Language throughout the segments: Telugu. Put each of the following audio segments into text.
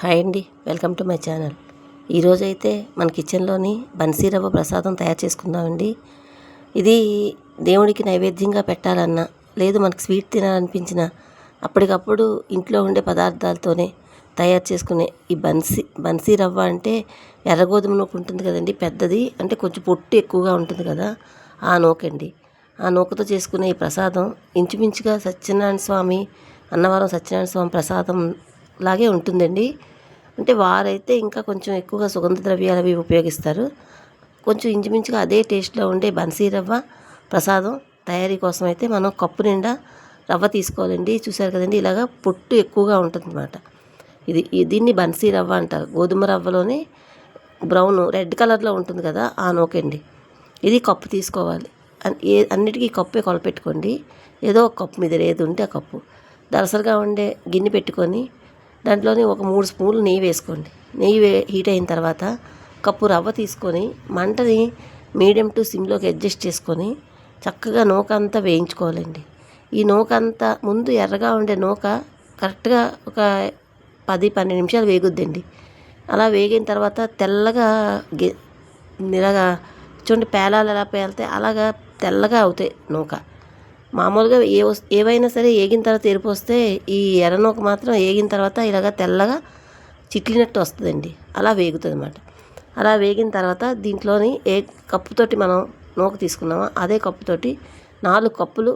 హాయ్ అండి వెల్కమ్ టు మై ఛానల్. ఈరోజైతే మన కిచెన్లోని బన్సీరవ్వ ప్రసాదం తయారు చేసుకుందామండి. ఇది దేవుడికి నైవేద్యంగా పెట్టాలన్నా లేదు మనకి స్వీట్ తినాలనిపించిన అప్పటికప్పుడు ఇంట్లో ఉండే పదార్థాలతోనే తయారు చేసుకునే ఈ బన్సీ బన్సీ రవ్వ అంటే ఎర్ర గోధుమ నూక ఉంటుంది కదండి పెద్దది. అంటే కొంచెం పొట్టు ఎక్కువగా ఉంటుంది కదా ఆ నూకండి. ఆ నూకతో చేసుకునే ఈ ప్రసాదం ఇంచుమించుగా సత్యనారాయణ స్వామి అన్నవరం సత్యనారాయణ స్వామి ప్రసాదం లాగే ఉంటుందండి. అంటే వారైతే ఇంకా కొంచెం ఎక్కువగా సుగంధ ద్రవ్యాలు అవి ఉపయోగిస్తారు. కొంచెం ఇంచుమించుగా అదే టేస్ట్లో ఉండే బన్సీ రవ్వ ప్రసాదం తయారీ కోసం అయితే మనం కప్పు నిండా రవ్వ తీసుకోవాలండి. చూసారు కదండి ఇలాగా పొట్టు ఎక్కువగా ఉంటుందన్నమాట. ఇది దీన్ని బన్సీ రవ్వ అంటారు. గోధుమ రవ్వలోని బ్రౌన్ రెడ్ కలర్లో ఉంటుంది కదా ఆ నోకండి. ఇది కప్పు తీసుకోవాలి. ఏ అన్నిటికీ కప్పే కొలపెట్టుకోండి. ఏదో ఒక కప్పు మీద ఏది ఉంటే ఆ కప్పు. దరసరిగా ఉండే గిన్నె పెట్టుకొని దాంట్లోని ఒక మూడు స్పూన్లు నెయ్యి వేసుకోండి. నెయ్యి వే హీట్ అయిన తర్వాత కప్పు రవ్వ తీసుకొని మంటని మీడియం టు సిమ్లోకి అడ్జస్ట్ చేసుకొని చక్కగా నూక అంతా వేయించుకోవాలండి. ఈ నూక అంతా ముందు ఎర్రగా ఉండే నూక కరెక్ట్గా ఒక పది పన్నెండు నిమిషాలు వేగుద్దండి. అలా వేగిన తర్వాత తెల్లగా ఇలాగా చూడండి పేలాలు ఎలా పేలితే అలాగా తెల్లగా అవుతాయి నూక. మామూలుగా ఏ ఏవైనా సరే ఏగిన తర్వాత ఎరుపు వస్తే ఈ ఎర్రనూక మాత్రం ఏగిన తర్వాత ఇలాగ తెల్లగా చిట్లినట్టు వస్తుందండి. అలా వేగుతుంది అనమాట అలా వేగిన తర్వాత దీంట్లోని ఏ కప్పుతోటి మనం నూక తీసుకున్నామో అదే కప్పుతోటి నాలుగు కప్పులు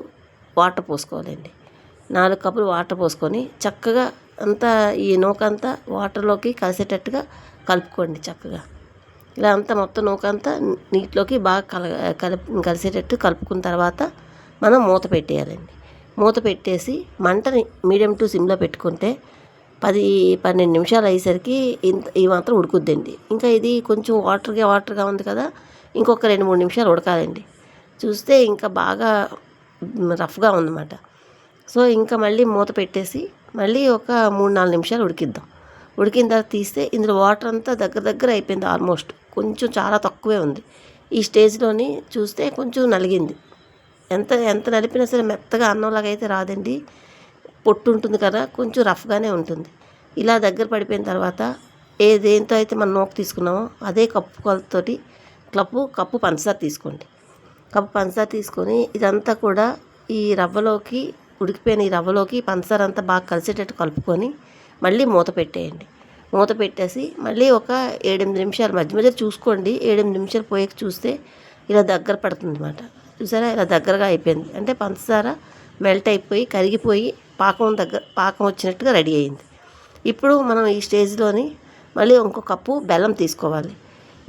వాటర్ పోసుకోవాలండి. నాలుగు కప్పులు వాటర్ పోసుకొని చక్కగా అంతా ఈ నూక అంతా వాటర్లోకి కలిసేటట్టుగా కలుపుకోండి చక్కగా. ఇలా అంతా మొత్తం నూక అంతా నీటిలోకి బాగా కల కలిపి కలిసేటట్టు కలుపుకున్న తర్వాత మనం మూత పెట్టేయాలండి. మూత పెట్టేసి మంటని మీడియం టు సిమ్లో పెట్టుకుంటే పది పన్నెండు నిమిషాలు అయ్యేసరికి ఇంత ఈ మాత్రం ఉడుకుద్దండి. ఇంకా ఇది కొంచెం వాటర్గా వాటర్గా ఉంది కదా ఇంకొక రెండు మూడు నిమిషాలు ఉడకాలండి. చూస్తే ఇంకా బాగా రఫ్గా ఉందన్నమాట. సో ఇంకా మళ్ళీ మూత పెట్టేసి మళ్ళీ ఒక మూడు నాలుగు నిమిషాలు ఉడికిద్దాం. ఉడికిన తర్వాత తీస్తే ఇందులో వాటర్ అంతా దగ్గర దగ్గర అయిపోయింది ఆల్మోస్ట్. కొంచెం చాలా తక్కువే ఉంది. ఈ స్టేజ్లోని చూస్తే కొంచెం నలిగింది. ఎంత ఎంత నలిపినా సరే మెత్తగా అన్నంలాగా అయితే రాదండి. పొట్టు ఉంటుంది కదా కొంచెం రఫ్గానే ఉంటుంది. ఇలా దగ్గర పడిపోయిన తర్వాత ఏ దేంతో అయితే మనం నూక తీసుకున్నామో అదే కప్పు కొలతతోటి కప్పు కప్పు పంచదార తీసుకోండి. కప్పు పంచదార తీసుకొని ఇదంతా కూడా ఈ రవ్వలోకి ఉడికిపోయిన ఈ రవ్వలోకి పంచదార అంతా బాగా కలిసేటట్టు కలుపుకొని మళ్ళీ మూత పెట్టేయండి. మూత పెట్టేసి మళ్ళీ ఒక ఏడెనిమిది నిమిషాలు మధ్య మధ్య చూసుకోండి. ఏడెనిమిది నిమిషాలు పోయాక చూస్తే ఇలా దగ్గర పడుతుంది అన్నమాట చూసారా? ఇలా దగ్గరగా అయిపోయింది. అంటే పంచదార మెల్ట్ అయిపోయి కరిగిపోయి పాకం దగ్గర పాకం వచ్చినట్టుగా రెడీ అయింది. ఇప్పుడు మనం ఈ స్టేజ్లోని మళ్ళీ ఇంకో కప్పు బెల్లం తీసుకోవాలి.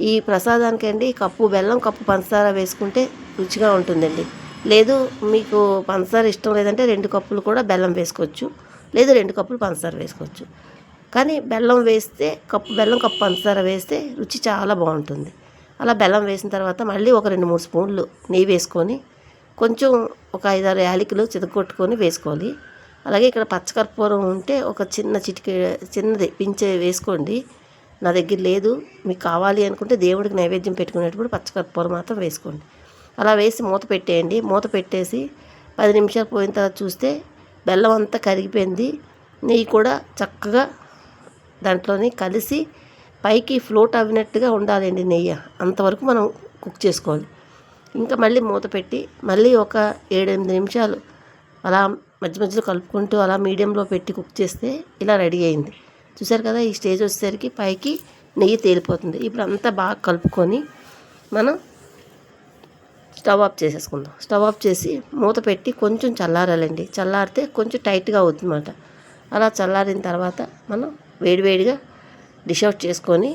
ఈ ప్రసాదానికి అండి కప్పు బెల్లం కప్పు పంచదార వేసుకుంటే రుచిగా ఉంటుందండి. లేదు మీకు పంచదార ఇష్టం లేదంటే రెండు కప్పులు కూడా బెల్లం వేసుకోవచ్చు. లేదు రెండు కప్పులు పంచదార వేసుకోవచ్చు. కానీ బెల్లం వేస్తే కప్పు బెల్లం కప్పు పంచదార వేస్తే రుచి చాలా బాగుంటుంది. అలా బెల్లం వేసిన తర్వాత మళ్ళీ ఒక రెండు మూడు స్పూన్లు నెయ్యి వేసుకొని కొంచెం ఒక ఐదారు యాలకులు చితకొట్టుకొని వేసుకోవాలి. అలాగే ఇక్కడ పచ్చకర్పూరం ఉంటే ఒక చిన్న చిటిక చిన్నది పించే వేసుకోండి. నా దగ్గర లేదు మీకు కావాలి అనుకుంటే దేవుడికి నైవేద్యం పెట్టుకునేటప్పుడు పచ్చకర్పూరం మాత్రం వేసుకోండి. అలా వేసి మూత పెట్టేయండి. మూత పెట్టేసి పది నిమిషాలు పోయిన తర్వాత చూస్తే బెల్లం అంతా కరిగిపోయింది. నెయ్యి కూడా చక్కగా దాంట్లోని కలిసి పైకి ఫ్లోట్ అవినట్టుగా ఉండాలండి నెయ్యి. అంతవరకు మనం కుక్ చేసుకోవాలి. ఇంకా మళ్ళీ మూత పెట్టి మళ్ళీ ఒక ఏడెనిమిది నిమిషాలు అలా మధ్య మధ్యలో కలుపుకుంటూ అలా మీడియంలో పెట్టి కుక్ చేస్తే ఇలా రెడీ అయింది. చూసారు కదా ఈ స్టేజ్ వచ్చేసరికి పైకి నెయ్యి తేలిపోతుంది. ఇప్పుడు అంతా బాగా కలుపుకొని మనం స్టవ్ ఆఫ్ చేసేసుకుందాం. స్టవ్ ఆఫ్ చేసి మూత పెట్టి కొంచెం చల్లారాలండి. చల్లారితే కొంచెం టైట్గా అవుతుందన్నమాట. అలా చల్లారిన తర్వాత మనం వేడివేడిగా డిష్ అవుట్ చేసుకొని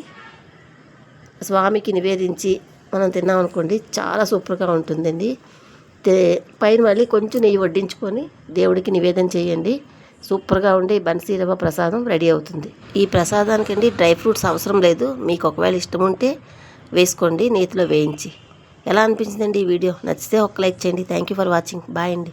స్వామికి నివేదించి మనం తిన్నామనుకోండి చాలా సూపర్గా ఉంటుందండి. పైన మళ్ళీ కొంచెం నెయ్యి వడ్డించుకొని దేవుడికి నివేదన చేయండి. సూపర్గా ఉండి బన్సీరవ్వ ప్రసాదం రెడీ అవుతుంది. ఈ ప్రసాదానికి అండి డ్రై ఫ్రూట్స్ అవసరం లేదు. మీకు ఒకవేళ ఇష్టం ఉంటే వేసుకోండి నేతిలో వేయించి. ఎలా అనిపించిందండి ఈ వీడియో? నచ్చితే ఒక లైక్ చేయండి. Thank you for watching bye అండి.